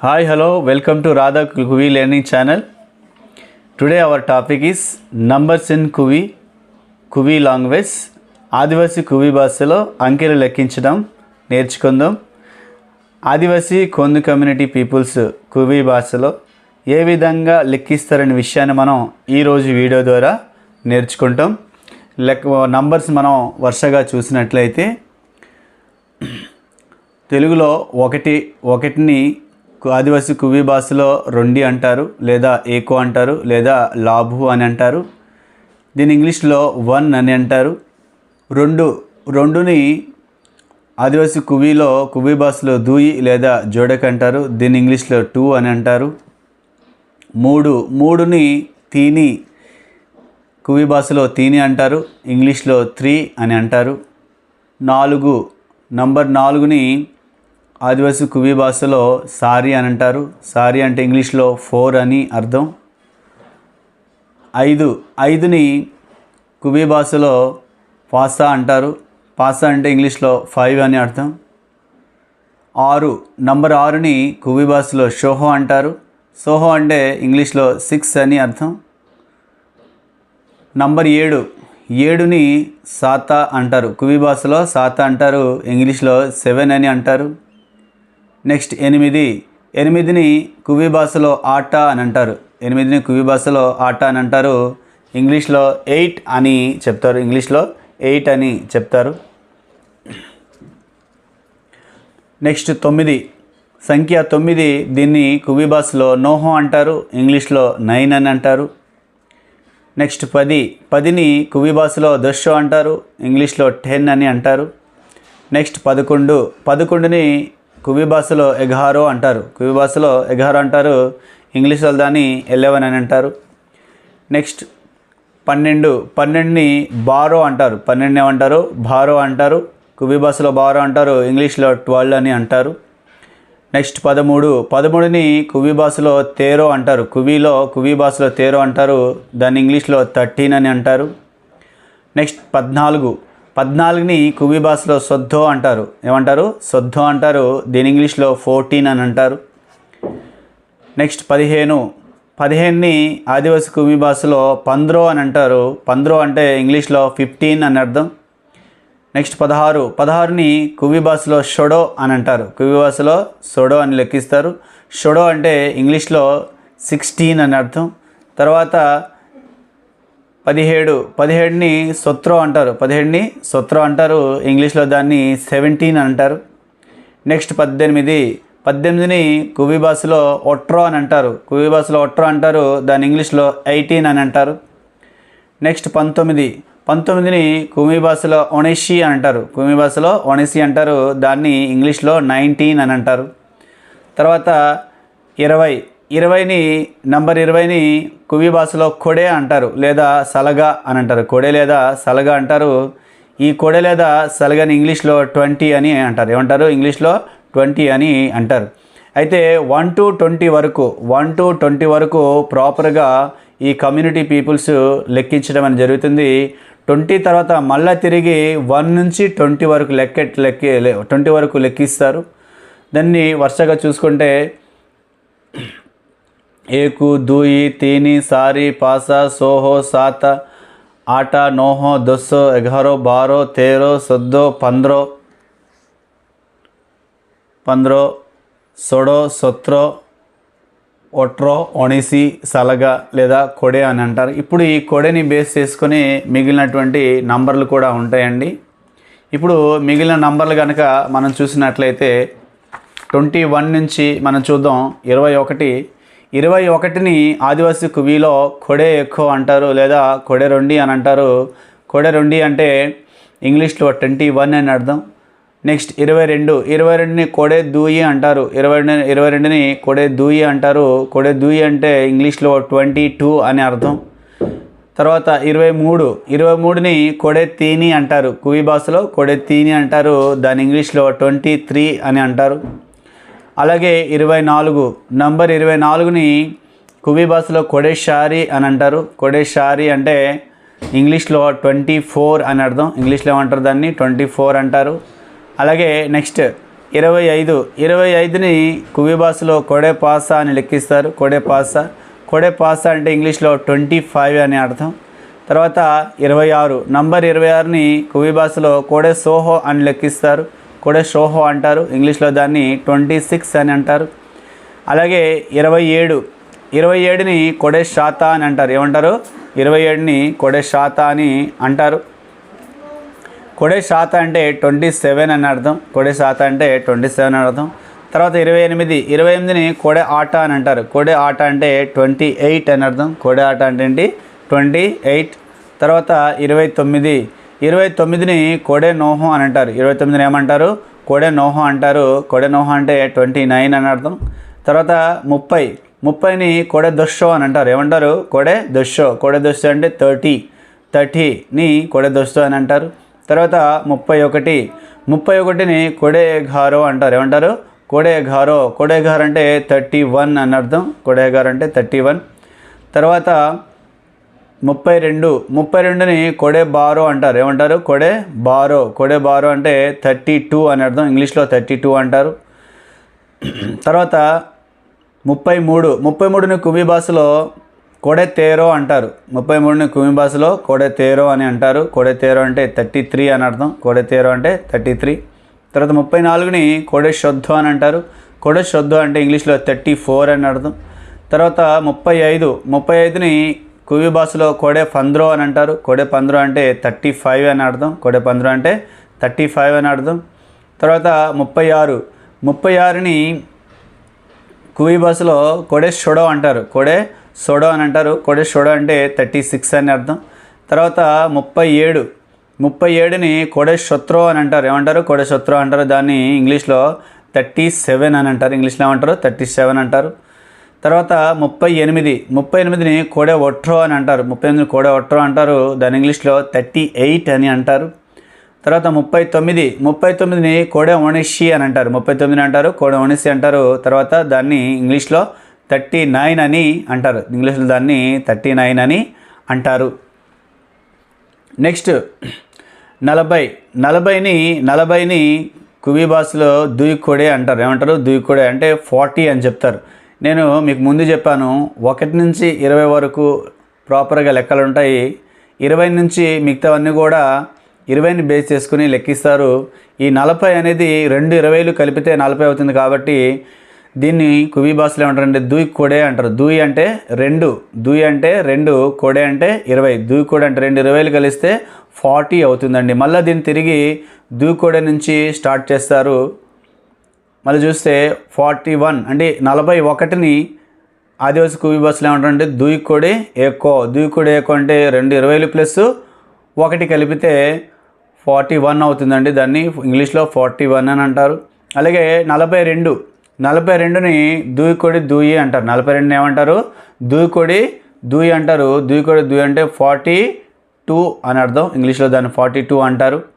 Hi, hello, welcome to Radha Kuvi Learning Channel. Today our topic is numbers in Kuvi, Kuvi language. ఆదివాసీ కువి భాషలో అంకెలు లెక్కించడం నేర్చుకుందాం ఆదివాసీ కొందు community peoples కువి భాషలో ఏ విధంగా లెక్కిస్తారనే విషయాన్ని మనం ఈరోజు వీడియో ద్వారా నేర్చుకుంటాం లెక్క నంబర్స్ మనం వరుసగా చూసినట్లయితే తెలుగులో ఒకటి ఒకటిని ఆదివాసీ కువి భాషలో రొండి అంటారు లేదా ఏకో అంటారు లేదా లాభు అని అంటారు. దీని ఇంగ్లీష్లో వన్ అని అంటారు. రెండు రెండుని ఆదివాసీ కువీలో కువి భాషలో దూయి లేదా జోడక్ అంటారు. దీని ఇంగ్లీష్లో టూ అని అంటారు. మూడు మూడుని తీని కువి భాషలో తీని అంటారు. ఇంగ్లీష్లో త్రీ అని అంటారు. నాలుగు నంబర్ నాలుగుని ఆదివాసీ కువి భాషలో సారీ అని అంటారు. సారీ అంటే ఇంగ్లీష్లో ఫోర్ అని అర్థం. ఐదు ఐదుని కువి భాషలో పాసా అంటారు. పాసా అంటే ఇంగ్లీష్లో ఫైవ్ అని అర్థం. ఆరు నంబర్ ఆరుని కువి భాషలో షోహో అంటారు. సోహో అంటే ఇంగ్లీష్లో సిక్స్ అని అర్థం. నంబర్ ఏడు ఏడుని సాతా అంటారు. కువి భాషలో సాతా అంటారు ఇంగ్లీష్లో సెవెన్ అని అంటారు. నెక్స్ట్ ఎనిమిది. ఎనిమిదిని కువి భాషలో ఆట అని అంటారు. ఎనిమిదిని కువి భాషలో ఆట అని అంటారు. ఇంగ్లీష్లో ఎయిట్ అని చెప్తారు. ఇంగ్లీష్లో ఎయిట్ అని చెప్తారు. నెక్స్ట్ తొమ్మిది. సంఖ్య తొమ్మిది దీన్ని కువి భాషలో నోహో అంటారు. ఇంగ్లీష్లో నైన్ అని అంటారు. నెక్స్ట్ పది. పదిని కువి భాషలో దశో అంటారు. ఇంగ్లీష్లో టెన్ అని అంటారు. నెక్స్ట్ పదకొండు. పదకొండుని కువి భాషలో ఎగారో అంటారు. కువి భాషలో ఎగారో అంటారు ఇంగ్లీష్లో దాన్ని ఎలెవెన్ అని అంటారు. నెక్స్ట్ పన్నెండు పన్నెండుని బారో అంటారు. పన్నెండు ఏమంటారు? బారో అంటారు. కువి భాషలో బారో అంటారు ఇంగ్లీష్లో ట్వెల్వ్ అని అంటారు. నెక్స్ట్ పదమూడు పదమూడుని కువి భాషలో తేరో అంటారు. కువిలో కువి భాషలో తేరో అంటారు దాన్ని ఇంగ్లీష్లో థర్టీన్ అని అంటారు. నెక్స్ట్ పద్నాలుగు పద్నాలుగుని కువి భాషలో సొద్దో అంటారు. ఏమంటారు? సొద్దో అంటారు. దీని ఇంగ్లీష్లో ఫోర్టీన్ అని అంటారు. నెక్స్ట్ పదిహేను. పదిహేనుని ఆదివాసి కువి భాషలో పంద్రో అని అంటారు. పంద్రో అంటే ఇంగ్లీష్లో ఫిఫ్టీన్ అని అర్థం. నెక్స్ట్ పదహారు. పదహారుని కువి భాషలో షొడో అని అంటారు. కువి భాషలో షొడో అని లెక్కిస్తారు. షొడో అంటే ఇంగ్లీష్లో సిక్స్టీన్ అని అర్థం. తర్వాత పదిహేడు పదిహేడుని సొత్రో అంటారు. పదిహేడుని సొత్రో అంటారు. ఇంగ్లీష్లో దాన్ని సెవెంటీన్ అంటారు. నెక్స్ట్ పద్దెనిమిది. పద్దెనిమిదిని కువి భాషలో ఒట్రో అని అంటారు. కువి భాషలో ఒట్రో అంటారు. దాని ఇంగ్లీష్లో ఎయిటీన్ అని అంటారు. నెక్స్ట్ పంతొమ్మిది. పంతొమ్మిదిని కుమి భాషలో ఒనెషి అని అంటారు. కుమి భాషలో ఒనెసి అంటారు. దాన్ని ఇంగ్లీష్లో నైన్టీన్ అని అంటారు. తర్వాత ఇరవై. ఇరవైని నంబర్ ఇరవైని కువి భాషలో కొడే అంటారు లేదా సలగా అని అంటారు. కొడే లేదా సలగా అంటారు. ఈ కొడే లేదా సలగాని ఇంగ్లీష్లో ట్వంటీ అని అంటారు. ఏమంటారు? ఇంగ్లీష్లో ట్వంటీ అని అంటారు. అయితే వన్ టు ట్వంటీ వరకు వన్ టు ట్వంటీ వరకు ప్రాపర్గా ఈ కమ్యూనిటీ పీపుల్స్ లెక్కించడం అని జరుగుతుంది. ట్వంటీ తర్వాత మళ్ళీ తిరిగి వన్ నుంచి ట్వంటీ వరకు లెక్క లెక్కి ట్వంటీ వరకు లెక్కిస్తారు. దాన్ని వరుసగా చూసుకుంటే ఏకు దూయి తీని సారి పాసా సోహో సాత ఆట నోహో దొస్సో ఎగారో బారో తేరో సొద్దో పంద్రో పంద్రో సొడో సొత్రో ఒట్రో ఒణిసి సలగ లేదా కొడే అని అంటారు. ఇప్పుడు ఈ కొడేని బేస్ చేసుకొని మిగిలినటువంటి నంబర్లు కూడా ఉంటాయండి. ఇప్పుడు మిగిలిన నంబర్లు కనుక మనం చూసినట్లయితే ట్వంటీ వన్ నుంచి మనం చూద్దాం. ఇరవై ఒకటి ఇరవై ఒకటిని ఆదివాసీ కువీలో కొడే ఎక్కువ అంటారు లేదా కొడే రొండి అని అంటారు. కొడే రొండి అంటే ఇంగ్లీష్లో ట్వంటీ వన్ అని అర్థం. నెక్స్ట్ ఇరవై రెండు ఇరవై రెండుని కొడే దూయి అంటారు. ఇరవై రెండు ఇరవై రెండుని కొడే దూయి అంటారు. కొడే దూయి అంటే ఇంగ్లీష్లో ట్వంటీ టూ అని అర్థం. తర్వాత ఇరవై మూడు ఇరవై మూడుని కొడే తీని అంటారు. కువి భాషలో కొడే తీని అంటారు. దాని ఇంగ్లీష్లో ట్వంటీ త్రీ అని అంటారు. అలాగే ఇరవై నాలుగు నంబర్ ఇరవై నాలుగుని కువి భాషలో కొడేషారి అని అంటారు. కొడేషారి అంటే ఇంగ్లీష్లో ట్వంటీ ఫోర్ అని అర్థం. ఇంగ్లీష్లో ఏమంటారు దాన్ని? ట్వంటీ ఫోర్ అంటారు. అలాగే నెక్స్ట్ ఇరవై ఐదు ఇరవై ఐదుని కువి భాషలో కొడే పాస అని లెక్కిస్తారు. కొడే పాస. కొడే పాస అంటే ఇంగ్లీష్లో ట్వంటీ ఫైవ్ అని అర్థం. తర్వాత ఇరవై ఆరు నంబర్ ఇరవై ఆరుని కువి భాషలో కోడే సోహో అని లెక్కిస్తారు. కూడా షోహో అంటారు. ఇంగ్లీష్లో దాన్ని ట్వంటీ సిక్స్ అని అంటారు. అలాగే ఇరవై ఏడు. ఇరవై ఏడుని కొడే శాత అని అంటారు. ఏమంటారు? ఇరవై ఏడుని కొడే శాత అని అంటారు. కొడే శాత అంటే ట్వంటీ సెవెన్ అని అర్థం. కొడే శాత అంటే ట్వంటీ సెవెన్ అని అర్థం. తర్వాత ఇరవై ఎనిమిది. ఇరవై ఎనిమిదిని కొడే ఆట అని అంటారు. కొడే ఆట అంటే ట్వంటీ ఎయిట్ అని అర్థం. కొడే ఆట అంటే ఏంటి? Twenty eight. తర్వాత ఇరవై తొమ్మిది. ఇరవై తొమ్మిదిని కొడే నోహో అని అంటారు. ఇరవై తొమ్మిదిని ఏమంటారు? కొడే నోహం అంటారు. కొడే నోహం అంటే ట్వంటీ నైన్ అని అర్థం. తర్వాత ముప్పై. ముప్పైని కొడే దొషో అని అంటారు. ఏమంటారు? కొడే దొషో కొడే దొషో అంటే థర్టీ. థర్టీని కొడే దొషో అని అంటారు. తర్వాత ముప్పై ఒకటి. ముప్పై ఒకటిని కొడే ఘారో అంటారు. ఏమంటారు? కొడే ఘారో. కొడే ఘార్ అంటే థర్టీ వన్ అని అర్థం. కొడే ఘార్ అంటే థర్టీ వన్. తర్వాత ముప్పై రెండు ముప్పై రెండుని కొడే బారో అంటారు. ఏమంటారు? కొడే బారో. కొడే బారో అంటే థర్టీ టూ అని అర్థం. ఇంగ్లీష్లో థర్టీ టూ అంటారు. తర్వాత ముప్పై మూడు. ముప్పై మూడుని కుమి భాషలో కొడే తేరో అంటారు. ముప్పై మూడుని కుమి భాషలో కొడే తేరో అని అంటారు. కొడే తేరో అంటే థర్టీ త్రీ అని అర్థం. కొడే తేరో అంటే థర్టీ త్రీ. తర్వాత ముప్పై నాలుగుని కొడే శొద్ధో అని అంటారు. కొడే శొద్ధో అంటే ఇంగ్లీష్లో థర్టీ ఫోర్ అని అర్థం. తర్వాత ముప్పై ఐదు. ముప్పై ఐదుని కువి భాషలో కోడే పంద్రో అని అంటారు. కోడే పంద్రో అంటే థర్టీ ఫైవ్ అని అర్థం. కోడే పంద్రో అంటే థర్టీ ఫైవ్ అని అర్థం. తర్వాత ముప్పై ఆరు. ముప్పై ఆరుని కువి భాషలో కోడే షొడో అంటారు. కోడే సొడో అని అంటారు. కోడే షొడో అంటే థర్టీ సిక్స్ అని అర్థం. తర్వాత ముప్పై ఏడు. ముప్పై ఏడుని కోడే శత్రో అని అంటారు. ఏమంటారు? కోడే శత్రో అంటారు. దాన్ని ఇంగ్లీష్లో థర్టీ సెవెన్ అని అంటారు. ఇంగ్లీష్లో ఏమంటారు? థర్టీ సెవెన్ అంటారు. తర్వాత ముప్పై ఎనిమిది ముప్పై ఎనిమిదిని కోడే ఒట్రో అని అంటారు. ముప్పై ఎనిమిది కోడే ఒట్రో అంటారు. దాని ఇంగ్లీష్లో థర్టీ ఎయిట్ అని అంటారు. తర్వాత ముప్పై తొమ్మిది ముప్పై తొమ్మిదిని కోడే ఒనిషి అని అంటారు. ముప్పై తొమ్మిది అంటారు కోడే ఒనిసి అంటారు. తర్వాత దాన్ని ఇంగ్లీష్లో థర్టీ నైన్ అని అంటారు. ఇంగ్లీష్లో దాన్ని థర్టీ నైన్ అని అంటారు. నెక్స్ట్ నలభై నలభైని నలభైని కువి భాషలో దుయ్కొడే అంటారు. ఏమంటారు? దుయ్కొడే అంటే ఫార్టీ అని చెప్తారు. నేను మీకు ముందు చెప్పాను ఒకటి నుంచి ఇరవై వరకు ప్రాపర్గా లెక్కలు ఉంటాయి. ఇరవై నుంచి మిగతావన్నీ కూడా ఇరవైని బేస్ చేసుకుని లెక్కిస్తారు. ఈ నలభై అనేది రెండు ఇరవైలు కలిపితే నలభై అవుతుంది కాబట్టి దీన్ని కువి భాషలో ఏమంటారంటే దూయి కొడే అంటారు. దూయి అంటే రెండు దూయి అంటే రెండు కొడే అంటే ఇరవై. దూయి కొడే అంటే రెండు ఇరవైలు కలిస్తే ఫార్టీ అవుతుందండి. మళ్ళీ దీన్ని తిరిగి దూయి నుంచి స్టార్ట్ చేస్తారు. మళ్ళీ చూస్తే ఫార్టీ వన్ అంటే నలభై ఒకటిని ఆదివాసి కువి బస్సులు ఏమంటారంటే దూయికొడి ఏకో. దూయికొడి ఏకో అంటే రెండు ఇరవైలు ప్లస్ ఒకటి కలిపితే ఫార్టీ వన్ అవుతుందండి దాన్ని. ఇంగ్లీష్లో ఫార్టీ వన్ అని అంటారు. అలాగే నలభై రెండు నలభై రెండుని దూయికొడి దూయి అంటారు. నలభై రెండు ఏమంటారు? దూయికొడి దూయి అంటారు. దూయికొడి దూయి అంటే ఫార్టీ టూ అని అర్థం. ఇంగ్లీష్లో దాన్ని ఫార్టీ టూ అంటారు.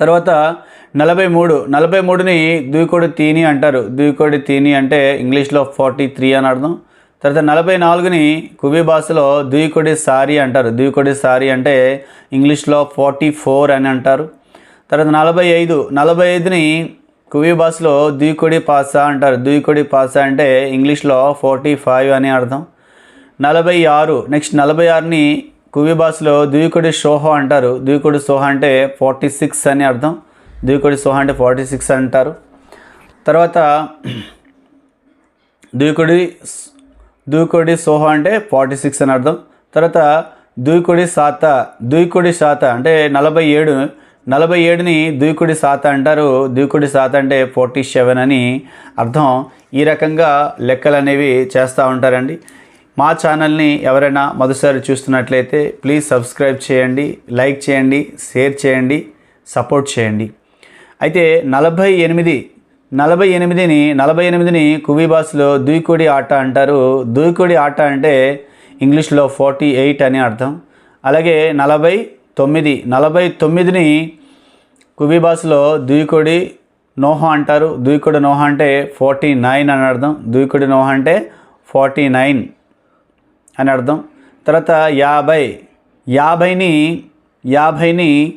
తర్వాత నలభై మూడు నలభై మూడుని దూయికోడి తీని అంటారు. దూయికోడి తీని అంటే ఇంగ్లీష్లో ఫార్టీ త్రీ అని అర్థం. తర్వాత నలభై నాలుగుని కువి భాషలో దూకుడి సారీ అంటారు. దూకుడి సారీ అంటే ఇంగ్లీష్లో ఫార్టీ ఫోర్ అని అంటారు. తర్వాత నలభై ఐదు నలభై ఐదుని కువి భాషలో దూకుడి పాసా అంటారు. దూకుడి పాసా అంటే ఇంగ్లీష్లో ఫార్టీ ఫైవ్ అని అర్థం. నలభై ఆరు నెక్స్ట్ నలభై ఆరుని కువి భాషలో దూయికొడి సోహో అంటారు. దూయికొడి సోహ అంటే ఫార్టీ సిక్స్ అని అర్థం. దూయికొడి సోహ అంటే ఫార్టీ సిక్స్ అంటారు. తర్వాత దూయికొడి దూకుడి సోహ అంటే ఫార్టీ సిక్స్ అని అర్థం. తర్వాత దూకుడి సాత దూకుడి సాత అంటే నలభై ఏడు. నలభై ఏడుని దూకుడి సాత అంటారు. దూకుడి సాత అంటే ఫార్టీ సెవెన్ అని అర్థం. ఈ రకంగా లెక్కలు అనేవి చేస్తూ ఉంటారండి. మా ఛానల్ని ఎవరైనా మొదటిసారి చూస్తున్నట్లయితే ప్లీజ్ సబ్స్క్రైబ్ చేయండి లైక్ చేయండి షేర్ చేయండి సపోర్ట్ చేయండి. అయితే నలభై ఎనిమిది నలభై ఎనిమిదిని నలభై ఎనిమిదిని కువి భాషలో దూయికొడి ఆట అంటారు. దూకుడి ఆట అంటే ఇంగ్లీష్లో ఫార్టీ ఎయిట్ అని అర్థం. అలాగే నలభై తొమ్మిది నలభై తొమ్మిదిని కువి భాషలో దూయికొడి నోహ అంటారు. దూయికొడి నోహ అంటే ఫార్టీ నైన్ అని అర్థం. దూకుడి నోహ అంటే ఫార్టీ నైన్. అని అర్థం. తర్వాత యాభై. యాభైని యాభైని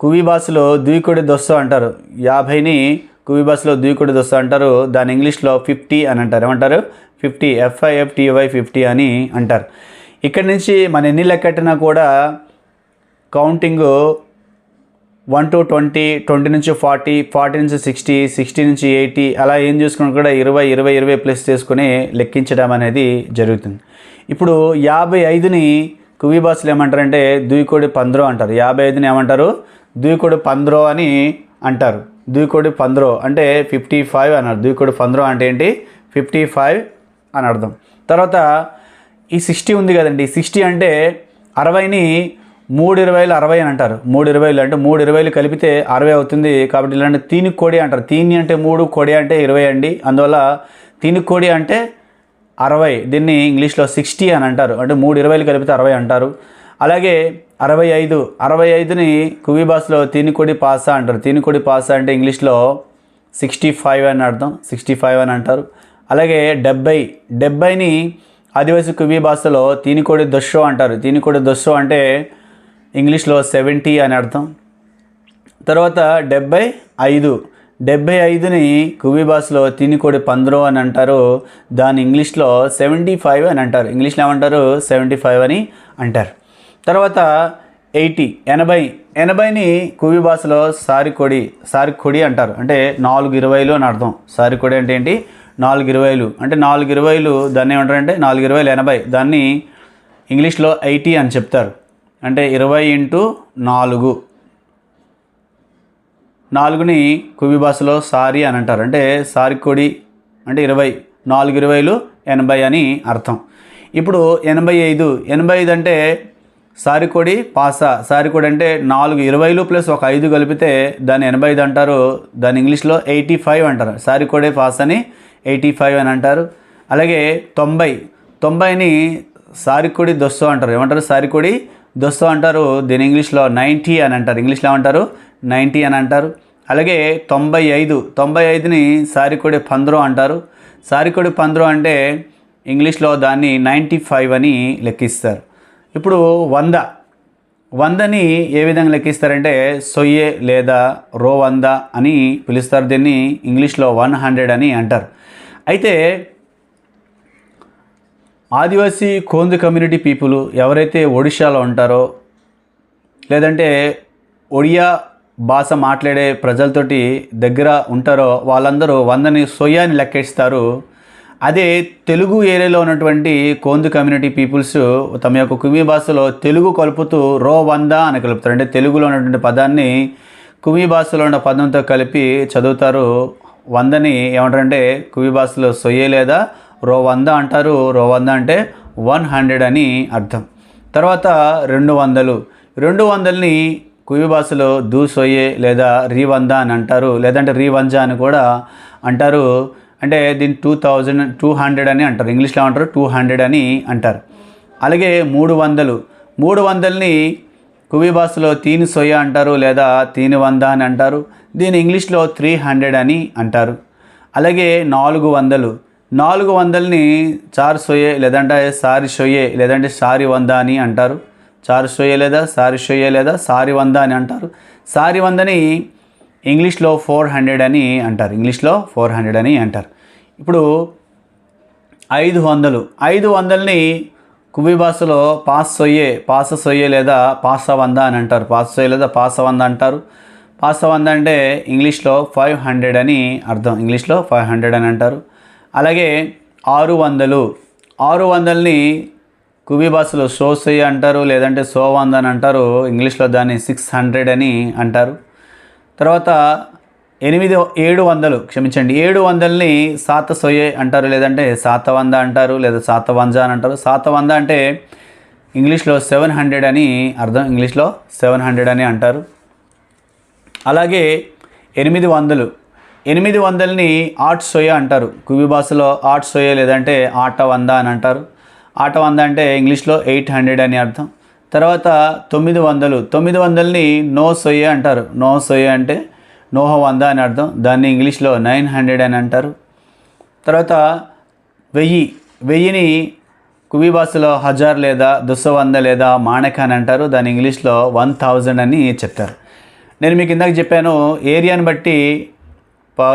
కువి భాషలో ద్వికుడి దొస్స అంటారు. యాభైని కువి భాషలో ద్వికుడి దొస్స అంటారు. దాని ఇంగ్లీష్లో ఫిఫ్టీ అని అంటారు. ఏమంటారు? ఫిఫ్టీ. ఎఫ్ఐఎఫ్టీవై ఫిఫ్టీ అని అంటారు. ఇక్కడి నుంచి మన ఎన్ని లెక్కట్టినా కూడా counting one to twenty twenty నుంచి ఫార్టీ ఫార్టీ నుంచి సిక్స్టీ సిక్స్టీ నుంచి ఎయిటీ అలా ఏం చూసుకుని కూడా ఇరవై ఇరవై ఇరవై ప్లస్ చేసుకుని లెక్కించడం అనేది జరుగుతుంది. ఇప్పుడు యాభై ఐదుని కువి భాషలు ఏమంటారంటే దూయికోడి పంద్రో అంటారు. యాభై ఐదుని ఏమంటారు? దూయికోడి పంద్రో అని అంటారు. దూయికోడి పంద్రో అంటే ఫిఫ్టీ ఫైవ్ అన్నారు దూయికోడి పంద్రో అంటే ఏంటి? ఫిఫ్టీ ఫైవ్ అని అర్థం. తర్వాత ఈ సిక్స్టీ ఉంది కదండి. సిక్స్టీ అంటే అరవైని మూడు ఇరవైలు అరవై అని అంటారు. మూడు ఇరవైలు అంటే మూడు ఇరవైలు కలిపితే అరవై అవుతుంది కాబట్టి ఇలాంటి తీని కోడి అంటారు. తీని అంటే మూడు కోడి అంటే ఇరవై అండి. అందువల్ల తీని కోడి అంటే అరవై దీన్ని ఇంగ్లీష్లో సిక్స్టీ అని అంటారు. అంటే మూడు ఇరవైలు కలిపితే అరవై అంటారు. అలాగే అరవై ఐదు అరవై ఐదుని కువి భాషలో తీనికొడి పాసా అంటారు. తీనికొడి పాసా అంటే ఇంగ్లీష్లో సిక్స్టీ ఫైవ్ అని అర్థం. సిక్స్టీ ఫైవ్ అని అంటారు. అలాగే డెబ్బై డెబ్బైని ఆదివాసీ కువి భాషలో తీనికోడి దొస్సో అంటారు. తీనికోడి దొస్సో అంటే ఇంగ్లీష్లో సెవెంటీ అని అర్థం. తర్వాత డెబ్బై ఐదు డెబ్బై ఐదుని కువి భాషలో తినికోడి పంద్రో అని అంటారు. దాని ఇంగ్లీష్లో సెవెంటీ ఫైవ్ అని అంటారు. ఇంగ్లీష్లో ఏమంటారు? సెవెంటీ ఫైవ్ అని అంటారు. తర్వాత ఎయిటీ ఎనభై ఎనభైని కువి భాషలో సారికొడి సారికొడి అంటారు. అంటే నాలుగు ఇరవైలు అని అర్థం. సారికొడి అంటే ఏంటి? నాలుగు ఇరవైలు. అంటే నాలుగు ఇరవైలు దాన్ని ఏమంటారంటే నాలుగు ఇరవైలు ఎనభై. దాన్ని ఇంగ్లీష్లో ఎయిటీ అని చెప్తారు. అంటే ఇరవై ఇంటూ నాలుగు. నాలుగుని కువి భాషలో సారి అని అంటారు. అంటే సారికొడి అంటే ఇరవై నాలుగు ఇరవైలు ఎనభై అని అర్థం. ఇప్పుడు ఎనభై ఐదు ఎనభై ఐదు అంటే సారికొడి పాసా సారికొడి అంటే నాలుగు ఇరవైలు ప్లస్ ఒక ఐదు కలిపితే దాన్ని ఎనభై ఐదు అంటారు. దాని ఇంగ్లీష్లో ఎయిటీ ఫైవ్ అంటారు. సారికొడే పాస్ అని ఎయిటీ ఫైవ్ అని అంటారు. అలాగే తొంభై తొంభైని సారికొడి దొస్సో అంటారు. ఏమంటారు? సారికొడి దొస్సో అంటారు. దీని ఇంగ్లీష్లో నైంటీ అని అంటారు. ఇంగ్లీష్లో ఏమంటారు? నైంటీ అని అంటారు. అలాగే తొంభై ఐదు తొంభై ఐదుని సారికొడి పంద్రో అంటారు. సారికొడి పంద్రో అంటే ఇంగ్లీష్లో దాన్ని నైంటీ ఫైవ్ అని లెక్కిస్తారు. ఇప్పుడు వంద. వందని ఏ విధంగా లెక్కిస్తారంటే సొయ్యే లేదా రో వంద అని పిలుస్తారు. దీన్ని ఇంగ్లీష్లో వన్ హండ్రెడ్ అని అంటారు. అయితే ఆదివాసీ కోంది కమ్యూనిటీ పీపుల్ ఎవరైతే ఒడిశాలో ఉంటారో లేదంటే ఒడియా భాష మాట్లాడే ప్రజలతోటి దగ్గర ఉంటారో వాళ్ళందరూ వందని సొయ్యాని లెక్కేస్తారు. అదే తెలుగు ఏరియాలో ఉన్నటువంటి కోందు కమ్యూనిటీ పీపుల్స్ తమ యొక్క కుమి భాషలో తెలుగు కలుపుతూ రో వంద అని కలుపుతారు. అంటే తెలుగులో ఉన్నటువంటి పదాన్ని కుమి భాషలో ఉన్న పదంతో కలిపి చదువుతారు. వందని ఏమంటారంటే కువి భాషలో సొయ్యే లేదా రో వంద అంటారు. రో వంద అంటే వన్ హండ్రెడ్ అని అర్థం. తర్వాత రెండు వందలు. రెండు వందలని కువి భాషలో దూసొయ్యే లేదా రీ వంద అని అంటారు. లేదంటే రీవంజ అని కూడా అంటారు. అంటే దీన్ని టూ థౌజండ్ టూ హండ్రెడ్ అని అంటారు. ఇంగ్లీష్లో అంటారు టూ హండ్రెడ్ అని అంటారు. అలాగే మూడు వందలు. మూడు వందలని కువి భాషలో తీని సొయ్య అంటారు లేదా తీని వంద అని అంటారు. దీని ఇంగ్లీష్లో త్రీ హండ్రెడ్ అని అంటారు. అలాగే నాలుగు వందలు. నాలుగు వందలని చార్ సొయ్యే లేదంటే సారి సొయ్యే లేదంటే సారి వంద అని అంటారు. చారు సొయ్యే లేదా సారి సొయ్యే లేదా సారి వంద అని అంటారు. సారి వందని ఇంగ్లీష్లో ఫోర్ హండ్రెడ్ అని అంటారు. ఇంగ్లీష్లో ఫోర్ హండ్రెడ్ అని అంటారు. ఇప్పుడు ఐదు వందలు. ఐదు వందలని కువి భాషలో పాస్ సొయ్యే పాస సొయ్యే లేదా పాస వంద అని అంటారు. పాస సొయ్యే లేదా పాస వంద అంటారు. పాస వంద అంటే ఇంగ్లీష్లో ఫైవ్ హండ్రెడ్ అని అర్థం. ఇంగ్లీష్లో ఫైవ్ హండ్రెడ్ అని అంటారు. అలాగే ఆరు వందలు. ఆరు వందలని కువి భాషలో సోసై అంటారు లేదంటే సో వంద అని అంటారు ఇంగ్లీష్లో దాన్ని సిక్స్ హండ్రెడ్ అని అంటారు. తర్వాత ఎనిమిది ఏడు వందలు క్షమించండి ఏడు వందలని సాత సొయ్యే అంటారు లేదంటే సాతవంద అంటారు లేదా సాతవంజ అని అంటారు. సాత వంద అంటే ఇంగ్లీష్లో సెవెన్ హండ్రెడ్ అని అర్థం ఇంగ్లీష్లో సెవెన్ హండ్రెడ్ అని అంటారు. అలాగే ఎనిమిది వందలు ఎనిమిది వందలని ఆట్ సొయ్య అంటారు. కువి భాషలో ఆట్ సొయ్య లేదంటే ఆట వంద అని అంటారు. ఆట వంద అంటే ఇంగ్లీష్లో ఎయిట్ హండ్రెడ్ అని అర్థం. తర్వాత తొమ్మిది వందలు. తొమ్మిది వందలని నో సొయ్య అంటారు. నో సొయ్య అంటే నోహ వంద అని అర్థం. దాన్ని ఇంగ్లీష్లో నైన్ హండ్రెడ్ అని అంటారు. తర్వాత వెయ్యి. వెయ్యిని కువి భాషలో హజార్ లేదా దుస్స వంద లేదా మాణక అని అంటారు. దాని ఇంగ్లీష్లో వన్ థౌజండ్ అని చెప్తారు. నేను మీకు ఇందాక చెప్పాను ఏరియాని బట్టి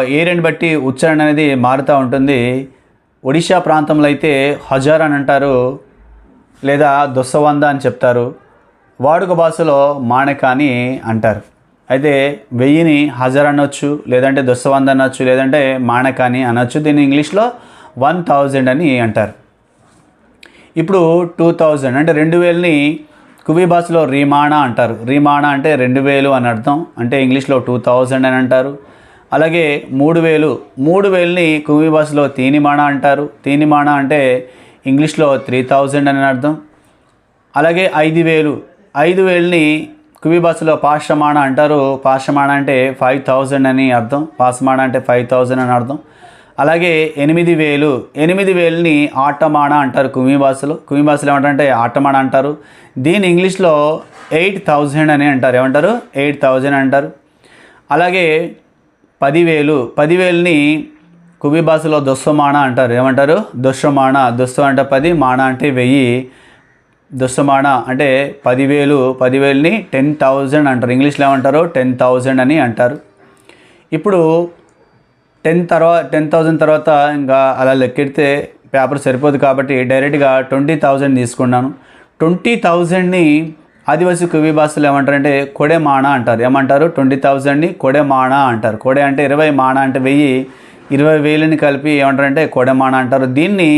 ఏరియాని బట్టి ఉచ్చారణ అనేది మారుతూ ఉంటుంది. ఒడిషా ప్రాంతంలో అయితే హజార్ అని అంటారు లేదా దొస్సవంద అని చెప్తారు. వాడుక భాషలో మాణెక అని అంటారు. అయితే వెయ్యిని హజార్ అనొచ్చు లేదంటే దొస్సవంద అనొచ్చు లేదంటే మాణెక అని అనొచ్చు. దీన్ని ఇంగ్లీష్లో వన్ థౌజండ్ అని అంటారు. ఇప్పుడు టూ థౌజండ్ అంటే రెండు వేలని కువి భాషలో రీమాణా అంటారు. రీమాణా అంటే రెండు వేలు అని అర్థం. అంటే ఇంగ్లీష్లో టూ థౌజండ్ అని అంటారు. అలాగే మూడు వేలు మూడు వేలని కుమి భాషలో తీనిమాణ అంటారు. తీనిమాణ అంటే ఇంగ్లీష్లో త్రీ థౌజండ్ అని అర్థం. అలాగే ఐదు వేలు ఐదు వేలని కువి భాషలో పాషమాణ అంటారు. పాషమాణ అంటే ఫైవ్ థౌజండ్ అని అర్థం. పాసమాణ అంటే ఫైవ్ థౌజండ్ అని అర్థం. అలాగే ఎనిమిది వేలు ఎనిమిది వేలని ఆటమాణ అంటారు కుమి భాషలో. కుమి భాషలో ఏమంటారంటే ఆటమాణ అంటారు. దీని ఇంగ్లీష్లో ఎయిట్ థౌజండ్ అని అంటారు. ఏమంటారు? ఎయిట్ థౌజండ్ అంటారు. అలాగే పదివేలు. పదివేలని కువి భాషలో దుస్సమాణ అంటారు. ఏమంటారు? దుస్సమాణ దుస్సు అంటే పది మాణ అంటే వెయ్యి. దుస్సమాణ అంటే పదివేలు. పదివేలని టెన్ థౌజండ్ అంటారు. ఇంగ్లీష్లో ఏమంటారు? టెన్ థౌజండ్ అని అంటారు. ఇప్పుడు టెన్ తర్వాత టెన్ థౌజండ్ తర్వాత ఇంకా అలా లెక్కెడితే పేపర్ సరిపోదు కాబట్టి డైరెక్ట్గా ట్వంటీ థౌజండ్ తీసుకున్నాను. ట్వంటీ థౌజండ్ని ఆదివాసీ కువి భాషలో ఏమంటారంటే కొడే మాణ అంటారు. ఏమంటారు? ట్వంటీ థౌజండ్ని కొడే మాణ అంటారు. కొడే అంటే ఇరవై మాణ అంటే వెయ్యి. ఇరవై వేలని కలిపి ఏమంటారంటే కొడే మాణ అంటారు. దీన్ని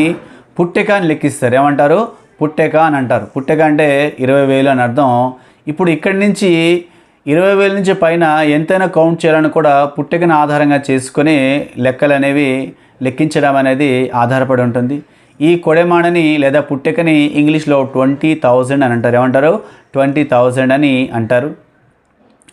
పుట్టెక అని లెక్కిస్తారు. ఏమంటారు? పుట్టెక అని అంటారు. పుట్టెక అంటే ఇరవై వేలు అని అర్థం. ఇప్పుడు ఇక్కడి నుంచి ఇరవై వేల నుంచి పైన ఎంతైనా కౌంట్ చేయాలని కూడా పుట్టెకను ఆధారంగా చేసుకొని లెక్కలు అనేవి లెక్కించడం అనేది ఆధారపడి ఉంటుంది. ఈ కొడెమాడని లేదా పుట్టెకని ఇంగ్లీష్లో ట్వంటీ థౌజండ్ అని అంటారు. ఏమంటారు? ట్వంటీ థౌజండ్ అని అంటారు.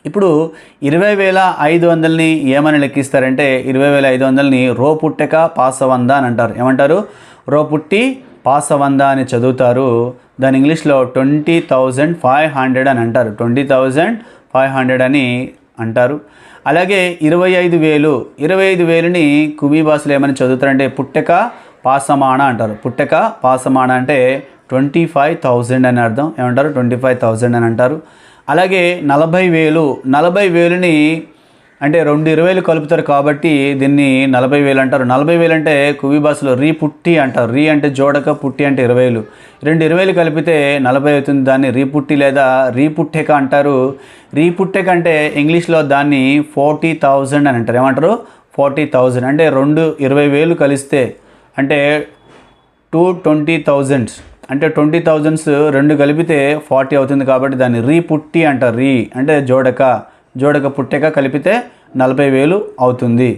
ఇప్పుడు ఇరవై వేల ఐదు వందలని ఏమని లెక్కిస్తారంటే ఇరవై వేల ఐదు వందలని రో పుట్టెక పాసవంద అని అంటారు. ఏమంటారు? రో పుట్టి పాసవంద అని చదువుతారు. దాని ఇంగ్లీష్లో ట్వంటీ థౌజండ్ ఫైవ్ హండ్రెడ్ అని అంటారు. ట్వంటీ థౌజండ్ ఫైవ్ హండ్రెడ్ అని అంటారు. అలాగే ఇరవై ఐదు వేలు ఇరవై ఐదు వేలుని కుబీ భాషలో ఏమని చదువుతారంటే పుట్టెక పాసమాణ అంటారు. పుట్టెక పాసమాణ అంటే ట్వంటీ ఫైవ్ థౌజండ్ అని అర్థం. ఏమంటారు? ట్వంటీ ఫైవ్ థౌజండ్ అని అంటారు. అలాగే నలభై వేలు. నలభై వేలుని అంటే రెండు ఇరవైలు కలుపుతారు కాబట్టి దీన్ని నలభై వేలు అంటారు. నలభై వేలు అంటే కువి భాషలో రీ పుట్టి అంటారు. రీ అంటే జోడక పుట్టి అంటే ఇరవైలు. రెండు ఇరవైలు కలిపితే నలభై అవుతుంది. దాన్ని రీపుట్టి లేదా రీ పుట్టెక అంటారు. రీపుట్టెక అంటే ఇంగ్లీష్లో దాన్ని ఫార్టీ థౌజండ్ అని అంటారు. ఏమంటారు? ఫార్టీ థౌజండ్ అంటే రెండు ఇరవై వేలు కలిస్తే అంటే టూ ట్వంటీ థౌజండ్స్. అంటే ట్వంటీ థౌజండ్స్ రెండు కలిపితే ఫార్టీ అవుతుంది కాబట్టి దాన్ని రీ పుట్టి అంటారు రీ. అంటే జోడక జోడక పుట్టక కలిపితే నలభై వేలు అవుతుంది.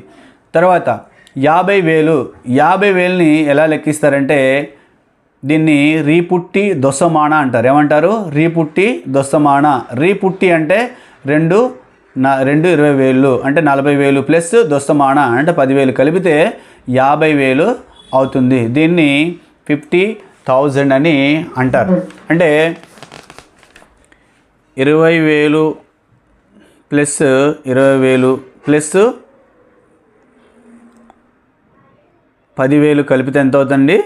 తర్వాత యాభై వేలు యాభై వేలని ఎలా లెక్కిస్తారంటే దీన్ని రీపుట్టి దొస్సమాణ అంటారు. ఏమంటారు? రీపుట్టి దొస్సమాణ రీపుట్టి అంటే రెండు నా రెండు ఇరవై వేలు అంటే నలభై వేలు ప్లస్ దొస్తమాణ అంటే పదివేలు కలిపితే యాభై వేలు అవుతుంది. దీన్ని ఫిఫ్టీ థౌజండ్ అని అంటారు. అంటే ఇరవై వేలు ప్లస్ ఇరవై వేలు ప్లస్ పదివేలు కలిపితే ఎంత అవుతుంది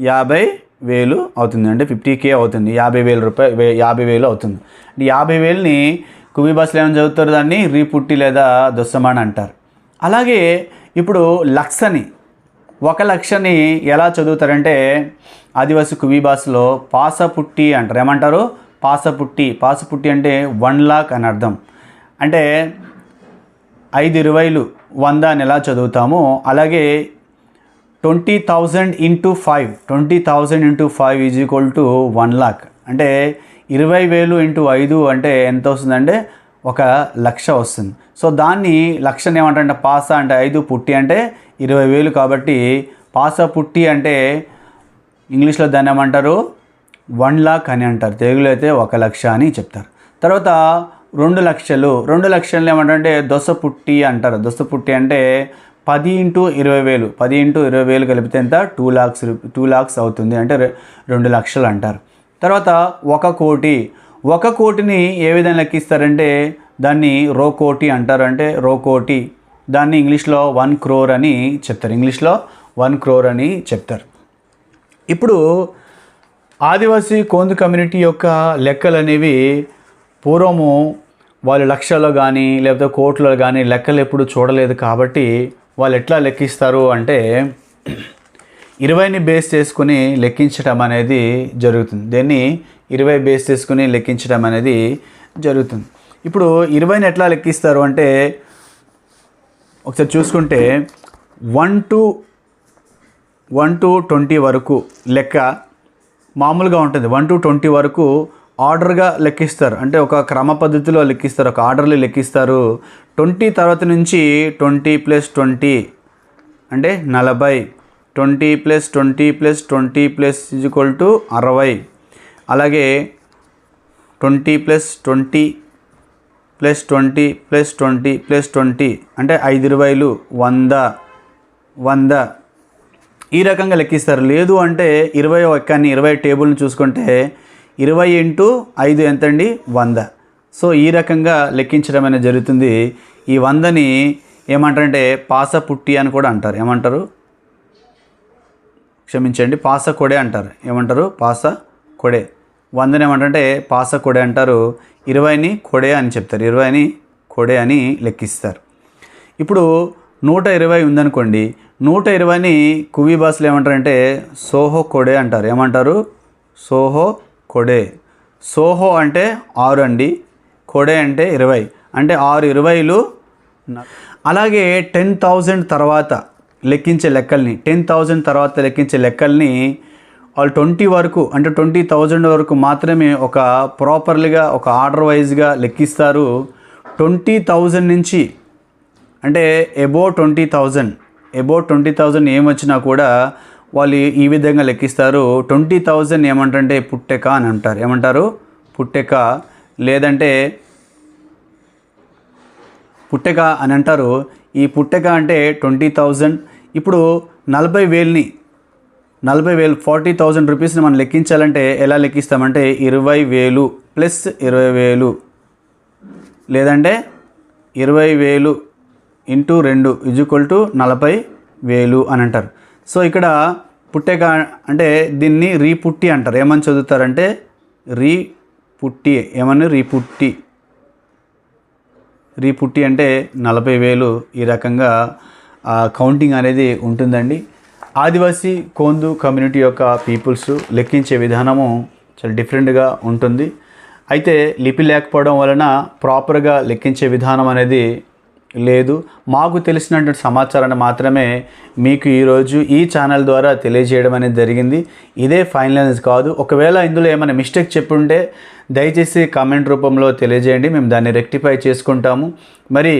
యాభై వేలు అవుతుంది. అంటే ఫిఫ్టీ కే అవుతుంది. యాభై వేల రూపాయలు యాభై వేలు అవుతుంది. అంటే యాభై వేలని కువి భాషలో ఏమైనా చదువుతారు దాన్ని? రీపుట్టి లేదా దొస్సమాన్ అంటారు. అలాగే ఇప్పుడు లక్షని ఒక లక్షని ఎలా చదువుతారంటే ఆదివాసి కువి భాషలో పాసపుట్టి అంటారు. ఏమంటారు? పాసపుట్టి. పాసపుట్టి అంటే వన్ లాక్ అని అర్థం. అంటే ఐదు ఇరవైలు వంద అని ఎలా చదువుతామో అలాగే twenty thousand into five. Twenty thousand into five is equal to one lakh. అంటే ఇరవై వేలు ఇంటూ ఐదు అంటే ఎంత వస్తుందంటే ఒక లక్ష వస్తుంది. సో దాన్ని లక్షని ఏమంటారంటే పాస అంటే ఐదు పుట్టి అంటే ఇరవై వేలు కాబట్టి పాస పుట్టి అంటే ఇంగ్లీష్లో దాన్ని ఏమంటారు? వన్ లాక్ అని అంటారు. తెలుగులో అయితే ఒక లక్ష అని చెప్తారు. తర్వాత రెండు లక్షలు. రెండు లక్షలు ఏమంటారంటే దొస పుట్టి అంటారు. దొస పుట్టి అంటే పది ఇంటూ ఇరవై వేలు. పది ఇంటూ ఇరవై వేలు కలిపితే ఎంత? టూ లాక్స్ టూ లాక్స్ అవుతుంది అంటే రెండు లక్షలు అంటారు. తర్వాత ఒక కోటి. ఒక కోటిని ఏ విధంగా లెక్కిస్తారంటే దాన్ని రో కోటి అంటారు. అంటే రో కోటి. దాన్ని ఇంగ్లీష్లో వన్ క్రోర్ అని చెప్తారు. ఇంగ్లీష్లో వన్ క్రోర్ అని చెప్తారు. ఇప్పుడు ఆదివాసీ కోందు కమ్యూనిటీ యొక్క లెక్కలు అనేవి పూర్వము వాళ్ళు లక్షల్లో కానీ లేకపోతే కోట్లలో కానీ లెక్కలు ఎప్పుడు చూడలేదు కాబట్టి వాళ్ళు ఎట్లా లెక్కిస్తారు అంటే ఇరవైని బేస్ చేసుకుని లెక్కించడం అనేది జరుగుతుంది. దీన్ని? ఇరవై బేస్ చేసుకుని లెక్కించడం అనేది జరుగుతుంది. ఇప్పుడు ఇరవైని ఎట్లా లెక్కిస్తారు అంటే ఒకసారి చూసుకుంటే one to one to twenty వరకు లెక్క మామూలుగా ఉంటుంది. వన్ టు ట్వంటీ వరకు ఆర్డర్గా లెక్కిస్తారు. అంటే ఒక క్రమ పద్ధతిలో లెక్కిస్తారు. ఒక ఆర్డర్లు లెక్కిస్తారు. ట్వంటీ తర్వాత నుంచి ట్వంటీ ప్లస్ ట్వంటీ అంటే నలభై. Twenty plus twenty plus twenty plus equal to అరవై. అలాగే twenty plus twenty plus twenty plus twenty plus twenty. అంటే ఐదు ఇరవైలు వంద వంద. ఈ రకంగా లెక్కిస్తారు. లేదు అంటే ఇరవై ఒక్కని ఇరవై టేబుల్ని చూసుకుంటే ఇరవై ఇంటూ ఐదు ఎంతండి? వంద. సో ఈ రకంగా లెక్కించడం అనేది జరుగుతుంది. ఈ వందని ఏమంటారంటే పాస పుట్టి అని కూడా అంటారు. ఏమంటారు? క్షమించండి పాస కొడే అంటారు. ఏమంటారు? పాస కొడే. వందని ఏమంటారంటే పాస కొడే అంటారు. ఇరవైని కొడే అని చెప్తారు. ఇరవైని కొడే అని లెక్కిస్తారు. ఇప్పుడు నూట ఇరవై ఉందనుకోండి. నూట ఇరవైని కువి భాషలో ఏమంటారంటే సోహో కొడే అంటారు. ఏమంటారు? సోహో కొడే. సోహో అంటే ఆరు అండి. కొడే అంటే ఇరవై. అంటే ఆరు ఇరవైలు అలాగే టెన్ థౌజండ్ తర్వాత లెక్కించే లెక్కల్ని టెన్ థౌజండ్ తర్వాత లెక్కించే లెక్కల్ని వాళ్ళు ట్వంటీ వరకు అంటే ట్వంటీ థౌజండ్ వరకు మాత్రమే ఒక ప్రాపర్లీగా ఒక ఆర్డర్ వైజ్గా లెక్కిస్తారు. ట్వంటీ థౌజండ్ నుంచి అంటే above twenty thousand above twenty thousand ఏమొచ్చినా కూడా వాళ్ళు ఈ విధంగా లెక్కిస్తారు. ట్వంటీ థౌజండ్ ఏమంటంటే పుట్టెక అని అంటారు. ఏమంటారు? పుట్టెక. లేదంటే పుట్టెక అని అంటారు. ఈ పుట్టెక అంటే ట్వంటీ థౌజండ్. ఇప్పుడు నలభై వేలని నలభై వేలు ఫార్టీ థౌజండ్ రూపీస్ని మనం లెక్కించాలంటే ఎలా లెక్కిస్తామంటే ఇరవై వేలు ప్లస్ ఇరవై వేలు. లేదంటే ఇరవై వేలు ఇంటూ రెండు ఈక్వల్ టు నలభై వేలు అని అంటారు. సో ఇక్కడ పుట్టేక అంటే దీన్ని రీపుట్టి అంటారు. ఏమని చదువుతారంటే రీ పుట్టి ఏమని? రీపుట్టి. రీపుట్టి అంటే నలభై వేలు ఈ రకంగా కౌంటింగ్ అనేది ఉంటుందండి. ఆదివాసీ కోందు కమ్యూనిటీ యొక్క పీపుల్స్ లెక్కించే విధానము చాలా డిఫరెంట్గా ఉంటుంది. అయితే లిపి లేకపోవడం వలన ప్రాపర్గా లెక్కించే విధానం అనేది లేదు. మాకు తెలిసినటువంటి సమాచారాన్ని మాత్రమే మీకు ఈరోజు ఈ ఛానల్ ద్వారా తెలియజేయడం అనేది జరిగింది. ఇదే ఫైనలైజ్ కాదు. ఒకవేళ ఇందులో ఏమైనా మిస్టేక్ చెప్పుంటే దయచేసి కామెంట్ రూపంలో తెలియజేయండి. మేము దాన్ని రెక్టిఫై చేసుకుంటాము. మరి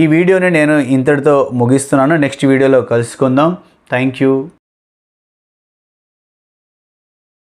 ఈ వీడియోని నేను ఇంతటితో ముగిస్తున్నాను. నెక్స్ట్ వీడియోలో కలుసుకుందాం. Thank you.